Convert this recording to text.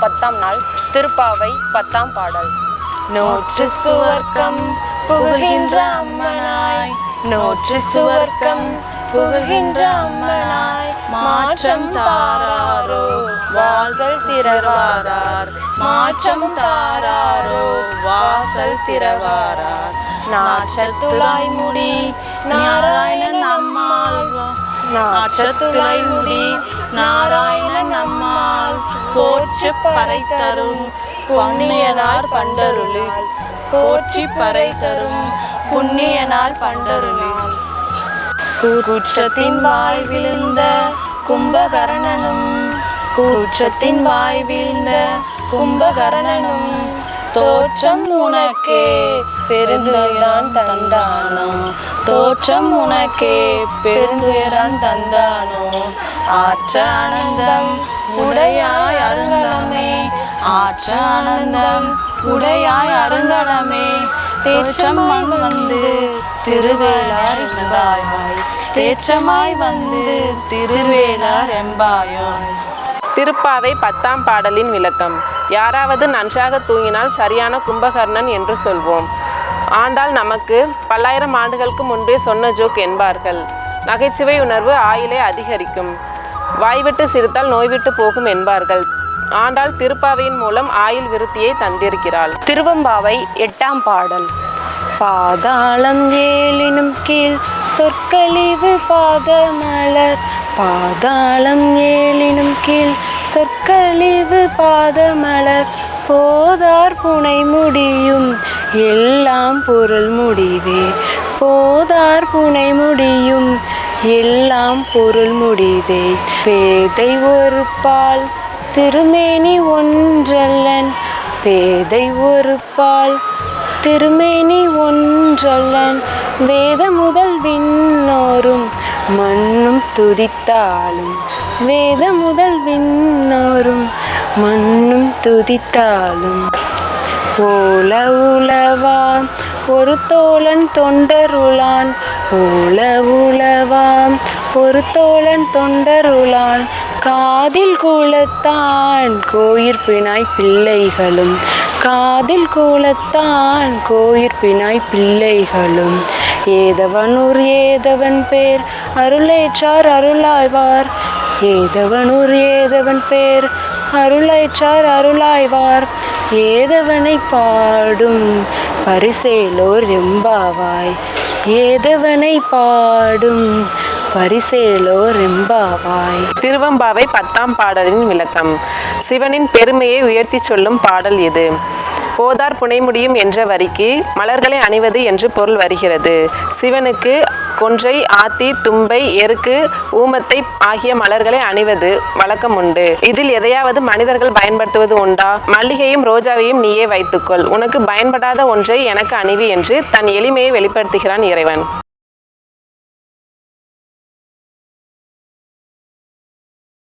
பத்தாம் நாள் திருப்பாவை பத்தாம் பாடல். நோற்று சுவர்க்கம் புகுகின்ற அம்மனாய். நோற்று சுவர்க்கம் புகுகின்ற அம்மனாய். மாற்றம் தாராரோ வாசல் திறவாரார். மாற்றம் தாராரோ வாசல் திறவாரார். நாச்சத்துளாய் முடி நாராயணன் நம்மால் நாச்சத்துளாய் முடி போற்று பறை தரும் புண்ணியனார் பண்டருளில் போற்றி பறை தரும் புண்ணியனார் பண்டருளி. கூற்றத்தின் வாய் விழுந்த கும்பகரணனும் கூற்றத்தின் வாய் வீழ்ந்த கும்பகரணனும் தோற்றம் உனக்கே. பெருந்துயரான் தந்தானோ? தோற்றம் உனக்கே பெருந்துயரான் தந்தானோ? ஆற்ற ஆனந்தம் உடையாய் அருங்கணமே ஆற்ற ஆனந்தம் உடையாய் அருங்கணமே தேற்றமாய் வந்து திருவேலார் எம்பாயாய் தேற்றமாய் வந்து திருவேலார் எம்பாயாய் திருப்பாவை பத்தாம் பாடலின் விளக்கம். யாராவது நன்றாக தூங்கினால் சரியான கும்பகர்ணன் என்று சொல்வோம். ஆண்டாள் நமக்கு பல்லாயிரம் ஆண்டுகளுக்கு முன்பே சொன்ன ஜோக் என்பார்கள். நகைச்சுவை உணர்வு ஆயிலை அதிகரிக்கும். வாய்விட்டு சிரித்தால் நோய்விட்டு போகும் என்பார்கள். ஆண்டாள் திருப்பாவையின் மூலம் ஆயுள் விருத்தியை தந்திருக்கிறாள். திருவம்பாவை எட்டாம் பாடல். பாதாளம் ஏழினும் கீழ் சொற்கழிவு பாதமலர். பாதாளம் ஏழினும் கீழ் சொற்கழிவு பாதமலர். போதார் புனை முடியும். எல்லாம் பொருள் முடிவே. போதார் புனை முடியும். எல்லாம் பொருள் முடிவே. பேதை ஒரு பால் திருமேனி ஒன்றல்லன். பேதை ஒரு பால் திருமேனி ஒன்றல்லன். வேத முதல் விண்ணோரும் மண்ணும் துதித்தாலும். வேத முதல் விண்ணோரும் மண்ணும் துதித்தாலும். ஓல உலவாம் ஒரு தோழன் தொண்டருளான். ஓல உலவாம் ஒரு தோழன் தொண்டருளான். காதில் கூலத்தான் கோயிற்பினாய் பிள்ளைகளும். காதில் கூலத்தான் கோயிற்பினாய் பிள்ளைகளும். ஏதவனூர் ஏதவன் பேர் அருளேற்றார் அருளாய்வார். ஏதவனூர் ஏதவன் பேர் அருளாய்ச்சார் அருளாய்வார். ஏதவனை பாடும் பரிசேலோர் எம்பாவாய் ஏதவனை பாடும் பரிசேலோ ரெம்பாவாய் திருவம்பாவை பத்தாம் பாடலின் விளக்கம். சிவனின் பெருமையை உயர்த்தி சொல்லும் பாடல் இது. போதார் புனைமுடியும் என்ற வரிக்கு மலர்களை அணிவது என்று பொருள் வருகிறது. சிவனுக்கு கொன்றை ஆத்தி தும்பை எருக்கு ஊமத்தை ஆகிய மலர்களை அணிவது வழக்கம் உண்டு. இதில் எதையாவது மனிதர்கள் பயன்படுத்துவது உண்டா? மல்லிகையும் ரோஜாவையும் நீயே வைத்துக்கொள். உனக்கு பயன்படாத ஒன்றை எனக்கு அணிவி என்று தன் எளிமையை வெளிப்படுத்துகிறான் இறைவன்.